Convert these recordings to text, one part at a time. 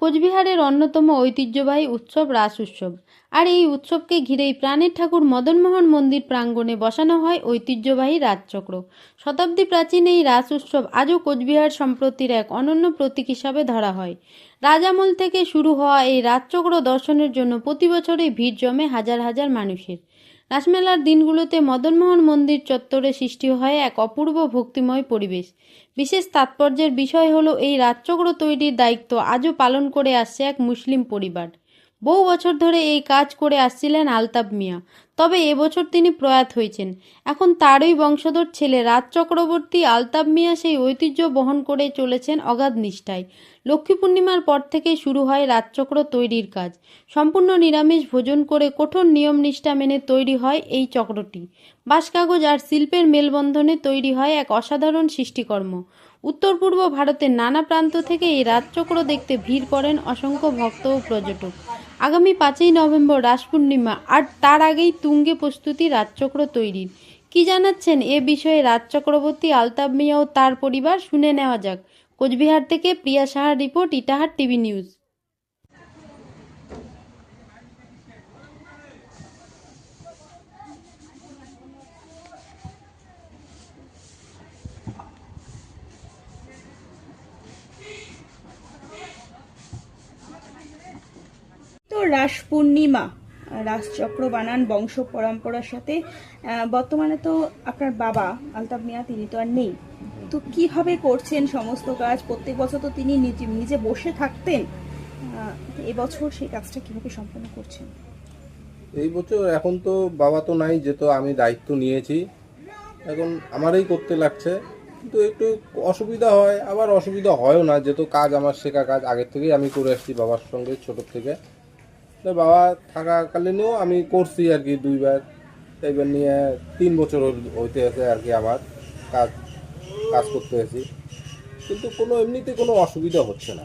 কোচবিহারের অন্যতম ঐতিহ্যবাহী উৎসব রাস উৎসব। আর এই উৎসবকে ঘিরেই প্রাণের ঠাকুর মদনমোহন মন্দির প্রাঙ্গণে বসানো হয় ঐতিহ্যবাহী রাজচক্র। শতাব্দী প্রাচীন এই রাস উৎসব আজও কোচবিহার সম্প্রতির এক অনন্য প্রতীক হিসাবে ধরা হয়। রাজামল থেকে শুরু হওয়া এই রাজচক্র দর্শনের জন্য প্রতি বছরই ভিড় জমে হাজার হাজার মানুষের। রাসমেলার দিনগুলোতে মদনমোহন মন্দির চত্বরে সৃষ্টি হয় এক অপূর্ব ভক্তিময় পরিবেশ। বিশেষ তাৎপর্যের বিষয় হলো এই রাজচক্র তৈরির দায়িত্ব আজও পালন করে আসছে এক মুসলিম পরিবার। বহু বছর ধরে এই কাজ করে আসছিলেন আলতাব মিয়া। তবে এবছর তিনি প্রয়াত হয়েছেন। এখন তারই বংশধর ছেলে রাজ চক্রবর্তী আলতাব মিয়া সেই ঐতিহ্য বহন করে চলেছেন অগাধ নিষ্ঠায়। লক্ষ্মী পূর্ণিমার পর থেকেই শুরু হয় রাজচক্র তৈরির কাজ। সম্পূর্ণ নিরামিষ ভোজন করে কঠোর নিয়ম নিষ্ঠা মেনে তৈরি হয় এই চক্রটি। বাঁশকাগজ আর শিল্পের মেলবন্ধনে তৈরি হয় এক অসাধারণ সৃষ্টিকর্ম। উত্তর পূর্ব ভারতের নানা প্রান্ত থেকে এই রাজচক্র দেখতে ভিড় করেন অসংখ্য ভক্ত ও পর্যটক। আগামী পাঁচই নভেম্বর রাস পূর্ণিমা, আর তার আগেই তুঙ্গে প্রস্তুতি রাজচক্র তৈরির কি জানাচ্ছেন এ বিষয়ে রাজ চক্রবর্তী আলতাব মিয়া ও তার পরিবার শুনে নেওয়া যাক। কোচবিহার থেকে প্রিয়া সাহার report, Itahar TV news. Ras Purnima রাসচক্র বানান বংশ পরম্পরার সাথে বর্তমানে তো আপনার বাবা আলতাফ মিয়া, তিনি তো আর নেই। তো কীভাবে করছেন সমস্ত কাজ? প্রত্যেক বছর তো তিনি নিজে নিজে বসে থাকতেন। এবছর সেই কাজটা কীভাবে সম্পন্ন করছেন? এই বছর এখন তো বাবা তো নাই যেহেতু আমি দায়িত্ব নিয়েছি। এখন আমারই করতে লাগছে। কিন্তু একটু অসুবিধা হয়, আবার অসুবিধা হয়ও না। যেহেতু কাজ, আমার শেখা কাজ আগের থেকেই আমি করে আসছি বাবার সঙ্গে, ছোটোর থেকে। তো বাবা থাকাকালীনও আমি করছি আর কি দুইবার। এবার নিয়ে তিন বছর হইতে আছে আর কি আমার কাজ কাজ করতে আছি। কিন্তু কোনো এমনিতে কোনো অসুবিধা হচ্ছে না।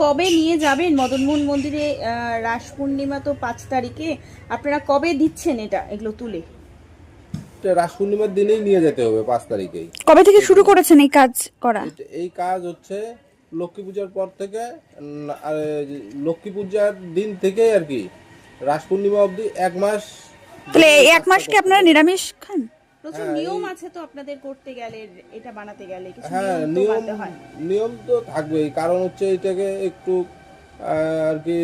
কবে নিয়ে যাবেন মদনমোহন মন্দিরে? রাস পূর্ণিমা তো পাঁচ তারিখে। আপনারা কবে দিচ্ছেন এটা এগুলো তুলে? রাস পূর্ণিমার দিনেই নিয়ে যেতে হবে পাঁচ তারিখেই। কবে থেকে শুরু করেছেন এই কাজ করা? এই কাজ হচ্ছে লক্ষ্মী পূজার পর থেকে লক্ষ্মী পূজার দিন থেকে আর কি রাস পূর্ণিমা অবধি এক মাস তাহলে এই এক মাস কি আপনারা নিরামিষ খান? প্রচুর নিয়ম আছে তো আপনাদের করতে গেলে এটা বানাতে গেলে কিছু হ্যাঁ নিয়ম হয়। নিয়ম তো থাকবেই কারণ হচ্ছে এটাকে একটু আর কি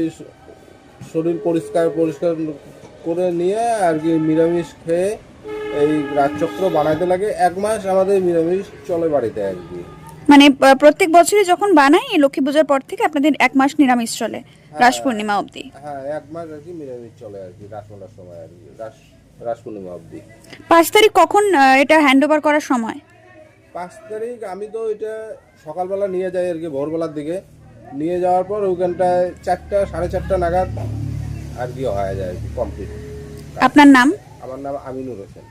শরীর পরিষ্কার পরিষ্কার করে নিয়ে আর কি নিরামিষ খেয়ে এই রাজচক্র বানাইতে লাগে। এক মাস আমাদের নিরামিষ চলে বাড়িতে আর কি। মানে প্রত্যেক বছরই যখন বানাই লক্ষ্মী পূজার পর থেকে আপনাদের এক মাস নিরামিষ চলে রাস পূর্ণিমা অবধি। হ্যাঁ এক মাস আর কি নিরামিষ চলে আর কি রাসমেলার সময় আর কি রাস রাস পূর্ণিমা অবধি। পাঁচ তারিখ কখন এটা হ্যান্ড ওভার করার সময়? পাঁচ তারিখ আমি তো এটা সকালবেলা নিয়ে যাই আর কি ভোরবেলার দিকে। নিয়ে যাওয়ার পর ওইখানটায় চারটা সাড়ে চারটা নাগাদ আর কি হয়ে যায় আর কি কমপ্লিট আপনার নাম? আমার নাম আমিনুর হোসেন।